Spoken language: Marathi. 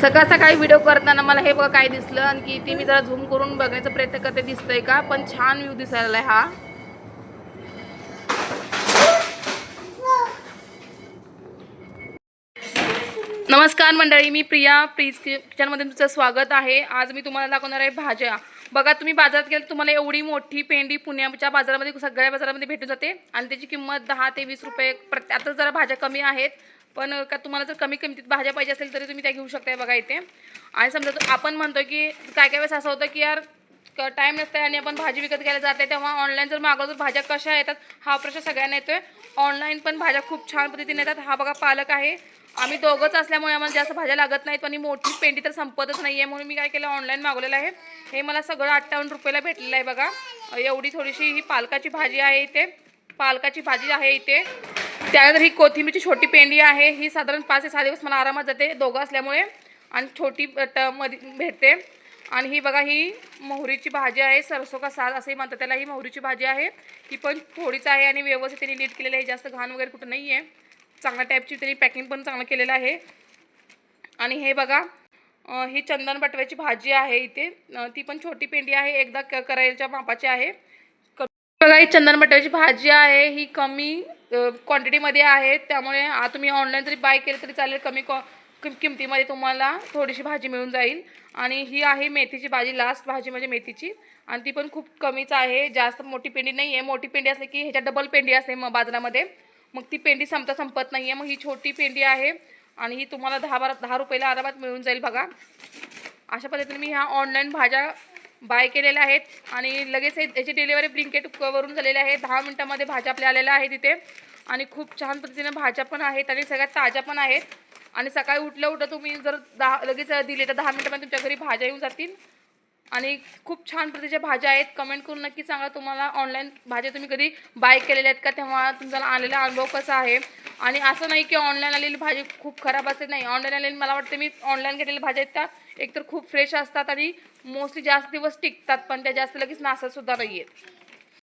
सकाळ सकाळी व्हिडिओ करताना मला हे बघा काय दिसलं. आणि की ते मी जरा झूम करून बघायचा प्रयत्न करते दिसतंय का? पण छान व्ह्यू दिसायला हा. नमस्कार मंडळी मी प्रिया. प्रीज किचनमध्ये तुमचं स्वागत आहे. आज मी तुम्हाला दाखवणार आहे भाज्या. बघा तुम्ही बाजारात गेले तुम्हाला एवढी मोठी पेंडी पुण्याच्या बाजारामध्ये सगळ्या बाजारामध्ये भेटून जाते. आणि त्याची किंमत दहा ते वीस रुपये प्रत आता जरा भाज्या कमी आहेत. पण का तुम्हाला जर कमी किमतीत भाज्या पाहिजे असेल तरी तुम्ही त्या घेऊ शकताय बघा इथे. आणि समजा आपण म्हणतो की काय काय वेळेस असं होतं की यार टाईम नसतं आणि आपण भाजी विकत घ्यायला जाते तेव्हा ऑनलाईन जर मागवलं तर भाज्या कशा येतात हा प्रश्न सगळ्यांना येतोय. ऑनलाईन पण भाज्या खूप छान पद्धतीने येतात. हा बघा पालक आहे. आम्ही दोघंच असल्यामुळे आम्हाला जास्त भाज्या लागत नाहीत आणि मोठी पेंडी तर संपतच नाही आहे म्हणून मी काय केलं ऑनलाईन मागवलेलं आहे. हे मला सगळं अठ्ठावन्न रुपयाला भेटलेलं आहे बघा. एवढी थोडीशी ही पालकाची भाजी आहे इथे. पालकाची भाजी आहे इथे. त्यानंतर ही कोथिंबीरची छोटी पेंडी आहे. ही साधारण पाच ते सहा दिवस मला आरामात जाते दोघं असल्यामुळे. आणि छोटी टमध्ये मध्ये भेटते. आणि ही बघा ही मोहरीची भाजी आहे. सरसो का साल असंही म्हणतात त्याला. ही मोहरीची भाजी आहे. ही पण थोडीच आहे आणि व्यवस्थित त्यांनी नीट केलेली आहे. जास्त घाण वगैरे कुठं नाही आहे चांगल्या टाईपची त्यांनी पॅकिंग पण चांगलं केलेलं आहे. आणि हे बघा ही चंदन बटव्याची भाजी आहे इथे. ती पण छोटी पेंडी आहे. एकदा क करायच्या मापाची आहे. बघा ही चंदन बटव्याची भाजी आहे. ही कमी क्वांटिटीमध्ये आहे त्यामुळे आ- तुम्ही ऑनलाईन जरी बाय केलं तरी चालेल. कमी कॉ किम- किमतीमध्ये तुम्हाला थोडीशी भाजी मिळून जाईल. आणि ही आहे मेथीची भाजी लास्ट भाजी म्हणजे मेथीची. आणि ती पण खूप कमीच आहे. जास्त मोठी पेंडी नाही आहे मोठी पेंडी असली की ह्याच्यात डबल पेंडी असते मग बाजारामध्ये. मग ती पेंडी संपता संपत नाही आहे मग ही छोटी पेंडी आहे. आणि ही तुम्हाला दहा बारा दहा रुपयाला आरामात मिळून जाईल बघा. अशा पद्धतीने मी ह्या ऑनलाईन भाज्या बाय केलेल्या आहेत आणि लगेच हे- याची डिलिव्हरी ब्लिंकेट वरून झालेली आहे. दहा मिनटामध्ये भाज्या आपल्या आलेल्या आहेत तिथे आणि खूप छान पद्धतीने भाज्या पण आहेत आणि सगळ्यात ताज्या पण आहेत. आणि सकाळी उठलं उठलं तुम्ही जर दहा लगेच दिले तर दहा मिनटामध्ये तुमच्या घरी भाज्या येऊन जातील. आणि खूप छान प्रतीच्या भाज्या आहेत. कमेंट करून नक्की सांगा तुम्हाला. ऑनलाईन भाज्या तुम्ही कधी बाय केलेल्या आहेत का? तेव्हा तुमचा आलेला अनुभव कसा आहे? आणि असं नाही की ऑनलाईन आलेली भाजी खूप खराब असते. नाही ऑनलाईन आलेली मला वाटतं मी ऑनलाईन घेतलेल्या भाज्या आहेत त्या एकतर खूप फ्रेश असतात आणि मोस्टली जास्त दिवस टिकतात पण त्या जास्त लगेच नासतसुद्धा नाही आहेत